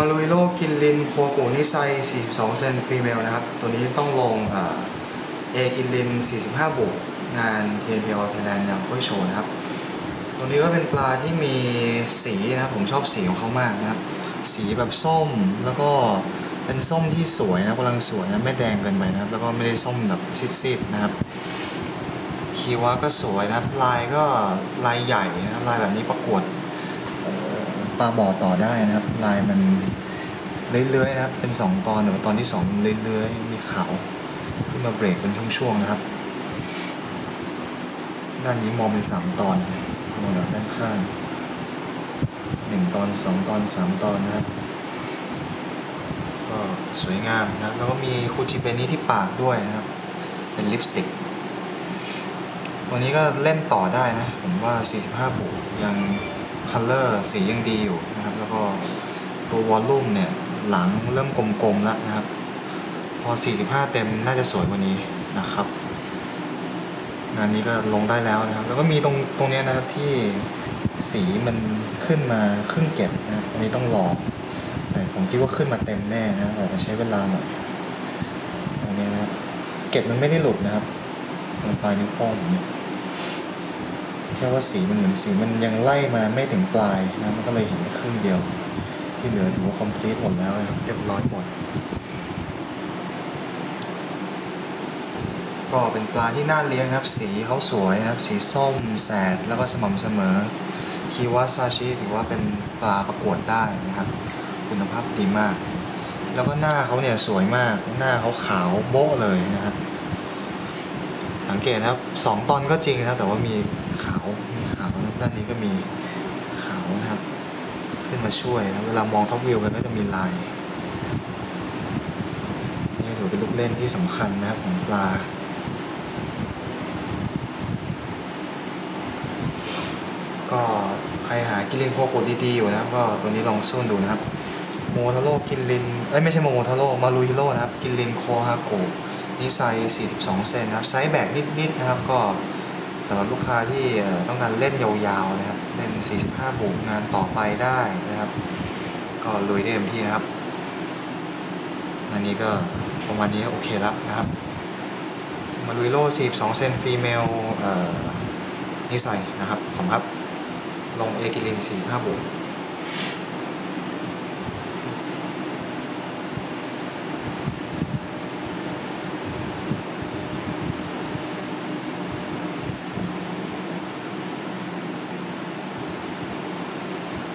มาลุยโลกินลินโคโกนิไซ42 เซนฟีเมลนะครับ ตัวนี้ต้องลงเอกินลิน 45บุกงาน TNPL Thailand อย่างกุ้ยโชนะครับ ตัวนี้ก็เป็นปลาที่มีสีนะครับ ผมชอบสีของเขามากนะครับ สีแบบส้มแล้วก็เป็นส้มที่สวยนะกำลังสวยนะไม่แดงเกินไปนะครับ แล้วก็ไม่ได้ส้มแบบซีดๆนะครับคีวะก็สวยนะครับ ลายก็ลายใหญ่นะลายแบบนี้ประกวด ปลาบ่อต่อได้นะครับ ลายมันเลื้อยๆนะครับ เป็นสองตอนแต่ว่าตอนที่สองเลื้อยๆ มีเขาขึ้นมาเบรกเป็นช่วงๆนะครับ ด้านนี้มองเป็นสามตอนมองจากด้านข้างหนึ่งตอนสองตอนสามตอนนะครับ ก็สวยงามนะแล้วก็มีคูจิเปนนี้ที่ปากด้วยนะครับ เป็นลิปสติกวันนี้ก็เล่นต่อได้นะ ผมว่า 45 บุยัง คัลเลอร์สียังดีอยู่นะครับ แล้วก็ตัววอลลุ่มเนี่ยหลังเริ่มกลมๆแล้วนะครับ พอ 45 เต็มน่าจะสวยกว่านี้นะครับงานนี้ก็ลงได้แล้วนะครับ แล้วก็มีตรงตรงเนี้ยนะครับที่สีมันขึ้นมาครึ่งเกตนะครับอันนี้ต้องรอแต่ผมคิดว่าขึ้นมาเต็มแน่นะแต่ใช้เวลาหน่อยตรงนี้นะครับ เกตมันไม่ได้หลุดนะครับตรงปลายนิ้วโป้งเนี่ย แค่ว่าสีมันเหมือนสีมันยังไล่มาไม่ถึงปลายนะมันก็เลยเห็นครึ่งเดียว ที่เหลือถือว่าคอมพลีทหมดแล้วนะครับเรียบร้อยหมดก็เป็นปลาที่น่าเลี้ยงครับ สีเขาสวยครับ สีส้มแสดแล้วก็สม่ำเสมอคีวาซาชิถือว่าเป็นปลาประกวดได้นะครับ คุณภาพดีมาก แล้วก็หน้าเขาเนี่ยสวยมาก หน้าเขาขาวโบ๊ะเลยนะครับ สังเกตนะครับสองตอนก็จริงนะครับ แต่ว่ามีขาวมีขาวนะครับด้านนี้ก็มีขาวนะครับ ขึ้นมาช่วยนะเวลามองท็อปวิวกันก็จะมีลายนี่ถือเป็นลูกเล่นที่สำคัญนะครับของปลาก็ใครหากินลินโคโกดีๆอยู่นะครับ ก็ตัวนี้ลองสู้ดูนะครับโมทาโร่กินลินเอ้ยไม่ใช่โมทาโร่มารุยโร่นะครับ กินลินโคฮาโกะ นี่ไซส์42 เซนนะครับ ไซส์แบกนิด ๆ นะครับ ก็สำหรับลูกค้าที่ต้องการเล่นยาว ๆ นะครับ เล่น 45บุกงานต่อไปได้นะครับ ก็ลุยได้เต็มที่นะครับ อันนี้ก็ประมาณนี้โอเคแล้วนะครับ มารุยโร่42 เซนฟีเมลเอ่อนิสัยนะครับ ผมครับ ลงเอกิลิน45บุก